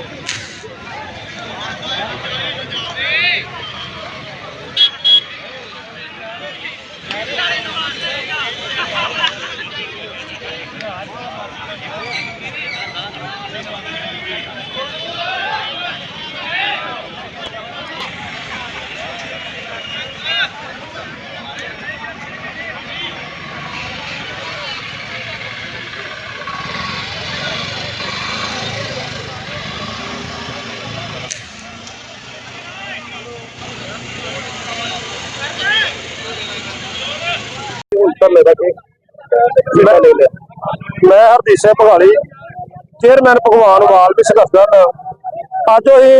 Yeah. ਧਰਨੇ ਦਾ ਕੀ ਲੈ ਲਿਆ ਮੈਂ ਹਰਦੀਪ ਸਿੰਘ ਭਗਾਲੀ ਚੇਅਰਮੈਨ ਭਗਵਾਨ ਵਾਲ ਵੀ ਸੰਘਰਸ਼ ਦਲ ਅੱਜ ਅਸੀਂ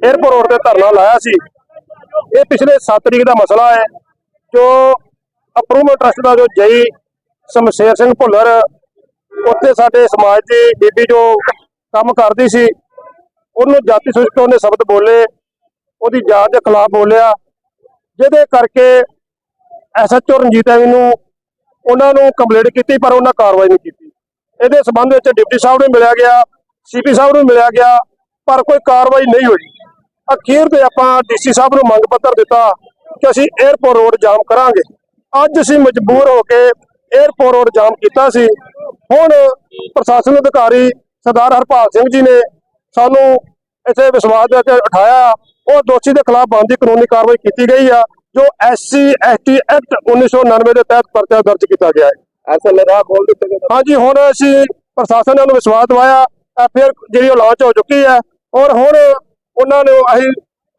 에어ਪੋਰਟ ਰੋਡ ਤੇ ਧਰਨਾ ਲਾਇਆ ਸੀ। ਇਹ ਪਿਛਲੇ 7 ਤਰੀਕ ਦਾ ਮਸਲਾ ਹੈ, ਜੋ ਅਪਰੂਵਮੈਂਟ ਟਰਸਟ ਦਾ ਜੋ ਜਈ ਸ਼ਮਸ਼ੇਰ ਸਿੰਘ ਭੁੱਲਰ, ਉੱਥੇ ਸਾਡੇ ਸਮਾਜ ਦੀ ਬੀਬੀ ਜੋ ਕੰਮ ਕਰਦੀ ਸੀ, ਉਹਨੂੰ ਜਾਤੀ ਸੂਚਕ ਉਹਨੇ ਸ਼ਬਦ ਬੋਲੇ, ਉਹਦੀ ਜਾਤ ਦੇ ਖਿਲਾਫ ਬੋਲਿਆ। ਜਿਹਦੇ ਕਰਕੇ ਐਸਐਚਓ ਰਣਜੀਤ ਐਵੀ ਨੂੰ ਉਹਨਾਂ ਨੂੰ ਕੰਪਲੇਂਟ ਕੀਤੀ, ਪਰ ਉਹਨਾਂ ਕਾਰਵਾਈ ਨਹੀਂ ਕੀਤੀ। ਇਹਦੇ ਸਬੰਧ ਵਿੱਚ ਡਿਪਟੀ ਸਾਹਿਬ ਨੂੰ ਮਿਲਿਆ ਗਿਆ, ਸੀਪੀ ਸਾਹਿਬ ਨੂੰ ਮਿਲਿਆ ਗਿਆ, ਪਰ ਕੋਈ ਕਾਰਵਾਈ ਨਹੀਂ ਹੋਈ। ਅਖੀਰ ਤੇ ਆਪਾਂ ਡੀਸੀ ਸਾਹਿਬ ਨੂੰ ਮੰਗ ਪੱਤਰ ਦਿੱਤਾ ਕਿ ਅਸੀਂ 에어ਪੋਰਟ ਰੋਡ ਜਾਮ ਕਰਾਂਗੇ। ਅੱਜ ਅਸੀਂ ਮਜਬੂਰ ਹੋ ਕੇ 에어ਪੋਰਟ ਰੋਡ ਜਾਮ ਕੀਤਾ ਸੀ। ਹੁਣ ਪ੍ਰਸ਼ਾਸਨ ਅਧਿਕਾਰੀ ਸਰਦਾਰ ਹਰਪਾਲ ਸਿੰਘ ਜੀ ਨੇ ਸਾਨੂੰ ਇਸੇ ਵਿਸ਼ਵਾਸ ਦੇ ਉੱਤੇ ਉਠਾਇਆ। ਉਹ ਦੋਸ਼ੀ ਦੇ ਖਿਲਾਫ ਬਣਦੀ ਕਾਨੂੰਨੀ ਕਾਰਵਾਈ ਕੀਤੀ ਗਈ ਆ। ਜੋ ਐਸਸੀ ਐਸਟੀ ਐਕਟ 1999 ਦੇ ਤਹਿਤ ਪਰਚਾ ਦਰਜ ਕੀਤਾ ਗਿਆ ਹੈ। ਐਸਾ ਲਗਾ ਖੋਲ ਦਿੱਤੇ ਗਏ ਹਾਂਜੀ ਹੁਣ ਅਸੀਂ ਪ੍ਰਸ਼ਾਸਨ ਨੂੰ ਵਿਸ਼ਵਾਸ ਦਵਾਇਆ ਐਫਆਰ ਜਿਹੜੀ ਉਹ ਲਾਂਚ ਹੋ ਚੁੱਕੀ ਹੈ ਔਰ ਹੁਣ ਉਹਨਾਂ ਨੂੰ ਅਸੀਂ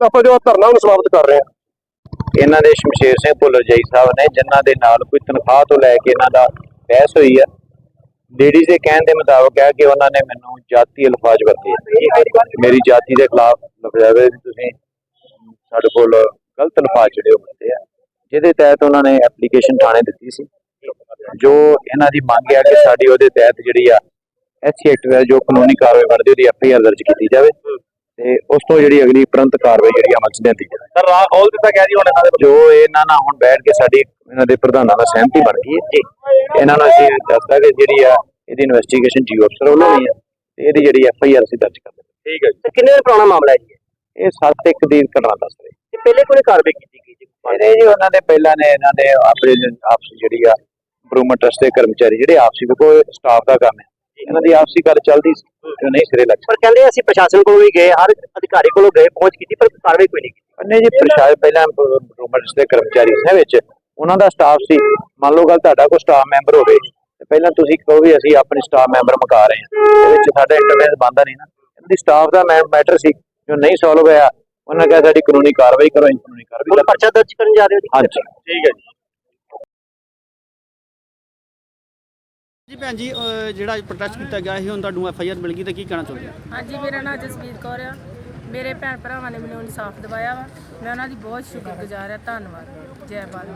ਆਪਾਂ ਜੋ ਧਰਨਾ ਨੂੰ ਸਮਾਪਤ ਕਰ ਰਹੇ ਹਾਂ। ਇਹਨਾਂ ਦੇ ਸ਼ਮਸ਼ੇਰ ਸਿੰਘ ਭੁੱਲਰ ਜਈ ਸਾਹਿਬ ਨੇ ਜਿਨ੍ਹਾਂ ਦੇ ਨਾਲ ਕੋਈ ਤਨਖਾਹ ਤੋਂ ਲੈ ਕੇ ਇਹਨਾਂ ਦਾ ਬਹਿਸ ਹੋਈ ਹੈ ਲੇਡੀਜ਼ ਦੇ ਕਹਿਣ ਦੇ ਮੁਤਾਬਕ ਹੈ ਕਿ ਉਹਨਾਂ ਨੇ ਮੈਨੂੰ ਜਾਤੀ ਅਲਫਾਜ਼ ਵਰਤੇ। ਮੇਰੀ ਜਾਤੀ ਦੇ ਖਿਲਾਫ ਲਫ਼ਜ਼ਾਵੇ ਤੁਸੀਂ ਸਾਡੇ ਕੋਲ ਗਲਤ ਅਲਫਾਜ਼ ਜਿਹੜੇ ਉਹ ਆ ਜਿਹਦੇ ਤਹਿਤ ਉਹਨਾਂ ਨੇ ਐਪਲੀਕੇਸ਼ਨ ਥਾਣੇ ਦਿੱਤੀ ਸੀ। ਜੋ ਇਹਨਾਂ ਦੀ ਮੰਗ ਹੈ ਕਿ ਸਾਡੀ ਉਹਦੇ ਤਹਿਤ ਜਿਹੜੀ ਆ ਐਸਸੀ ਐਕਟ ਵਿੱਚ ਜੋ ਕਾਨੂੰਨੀ ਕਾਰਵਾਈ ਬਣਦੀ ਉਹਦੀ ਐਫਆਈਆਰ ਦਰਜ ਕੀਤੀ ਜਾਵੇ ਤੇ ਉਸ ਤੋਂ ਜਿਹੜੀ ਅਗਲੀ ਤੁਰੰਤ ਕਾਰਵਾਈ ਜਿਹੜੀ ਅਮਲ ਚ ਲਿਆਂਦੀ ਜਾਵੇ। ਸਰ ਰਾਹ ਖੋਲ ਦਿੱਤਾ ਗਿਆ ਜੀ ਹੁਣ ਇਹਨਾਂ ਦੇ ਜੋ ਇਹਨਾਂ ਨਾਲ ਹੁਣ ਬੈਠ ਕੇ ਸਾਡੀ ਇਹਨਾਂ ਦੇ ਪ੍ਰਧਾਨਾਂ ਨਾਲ ਸਹਿਮਤੀ ਬਣ ਗਈ ਹੈ ਜੀ ਇਹਨਾਂ ਨੂੰ ਅਸੀਂ ਦੱਸਦਾ ਕਿ ਜਿਹੜੀ ਆ ਇਹਦੀ ਇਨਵੈਸਟੀਗੇਸ਼ਨ ਜੀਓ ਅਫਸਰ ਹੋਈ ਹੈ ਤੇ ਇਹਦੀ ਜਿਹੜੀ ਐਫ ਆਈ ਆਰ ਅਸੀਂ ਦਰਜ ਕਰ ਦਿੱਤੀ ਠੀਕ ਹੈ ਜੀ। ਕਿੰਨੇ ਪੁਰਾਣਾ ਮਾਮਲਾ ਹੈ ਜੀ? ਇਹ 7 ਇੱਕ ਦੀ ਘਟਨਾ ਦੱਸ ਰਹੇ। ਪਹਿਲੇ ਕੋਈ ਕਾਰਵਾਈ ਕੀਤੀ ਗਈ ਜੀ। ਇਹਦੇ ਜੀ ਉਹਨਾਂ ਦੇ ਪਹਿਲਾਂ ਨੇ ਇਹਨਾਂ ਦੇ ਆਪਣੇ ਆਪਸ ਜਿਹੜੀ ਆ ਇੰਪਰੂਵਮੈਂਟ ਟਰਸਟ ਦੇ ਕਰਮਚਾਰੀ ਜਿਹੜੇ ਆਪਸੀ ਕੋਈ ਸਟਾਫ ਦਾ ਕੰਮ ਹੈ। ਇਹਨਾਂ ਦੀ ਆਪਸੀ ਗੱਲ ਚੱਲਦੀ ਸੀ ਨਹੀਂ ਸਿਰੇ ਲੱਗ ਪਰ ਕਹਿੰਦੇ ਅਸੀਂ ਪ੍ਰਸ਼ਾਸਨ ਕੋਲ ਵੀ ਗਏ ਹਰ ਅਧਿਕਾਰੀ ਕੋਲੋਂ ਗਏ ਪਹੁੰਚ ਕੀਤੀ ਪਰ ਕਾਰਵਾਈ ਕੋਈ ਨਹੀਂ ਕੀਤੀ। ਉਹਨੇ ਜੀ ਪ੍ਰਸ਼ਾਸਨ ਪਹਿਲਾਂ ਇੰਪਰੂਵਮੈਂਟ ਦੇ ਕਰਮਚਾਰੀ ਸੀ ਵਿੱਚ ਉਹਨਾਂ ਦਾ ਸਟਾਫ ਸੀ। ਮੰਨ ਲਓ ਗੱਲ ਤੁਹਾਡਾ ਕੋਈ ਸਟਾਫ ਮੈਂਬਰ ਹੋਵੇ ਪਹਿਲਾਂ ਤੁਸੀਂ ਕਹੋ ਵੀ ਅਸੀਂ ਆਪਣੇ ਸਟਾਫ ਮੈਂਬਰ ਮੁਕਾ ਰਹੇ ਹਾਂ। ਇਹਦੇ ਵਿੱਚ ਸਾਡਾ ਇੰਟਰਵੈਂਸ ਬੰਦਾ ਨਹੀਂ ਨਾ। ਇਹਦੀ ਸਟਾਫ ਦਾ ਮੈਟਰ ਸੀ ਜੋ ਨਹੀਂ ਸੋਲਵ ਹੋਇਆ ਉਹਨਾਂ ਕਿਹਾ ਸਾਡੀ ਕਾਨੂੰਨੀ ਕਾਰਵਾਈ ਕਰੋ ਅਸੀਂ ਕਾਨੂੰਨੀ ਕਾਰਵਾਈ ਹੁਣ। ਪਰਚਾ ਦਰਜ ਕਰਨ ਜਾ ਰਹੇ ਹੋ ਜੀ। ਹਾਂਜੀ। ਠੀਕ ਹੈ ਜੀ। ਜੀ ਭੈਣ ਜੀ ਅਹ ਜਿਹੜਾ ਪ੍ਰੋਟੈਸਟ ਕੀਤਾ ਗਿਆ ਸੀ ਹੁਣ ਤੁਹਾਨੂੰ ਐਫ ਆਈ ਆਰ ਮਿਲ ਗਈ ਤੇ ਕੀ ਕਹਿਣਾ ਚਾਹੁੰਦੇ ਹੋ ਹਾਂਜੀ ਮੇਰਾ ਨਾਮ ਜਸਵੀਰ ਕੌਰ ਆ। ਮੇਰੇ ਭੈਣ ਭਰਾਵਾਂ ਨੇ ਮੈਨੂੰ ਇਨਸਾਫ ਦਿਵਾਇਆ ਵਾ। ਮੈਂ ਉਹਨਾਂ ਦੀ ਬਹੁਤ ਸ਼ੁਕਰਗੁਜ਼ਾਰ ਆ ਧੰਨਵਾਦ। ਜੈ ਬਾਲਾ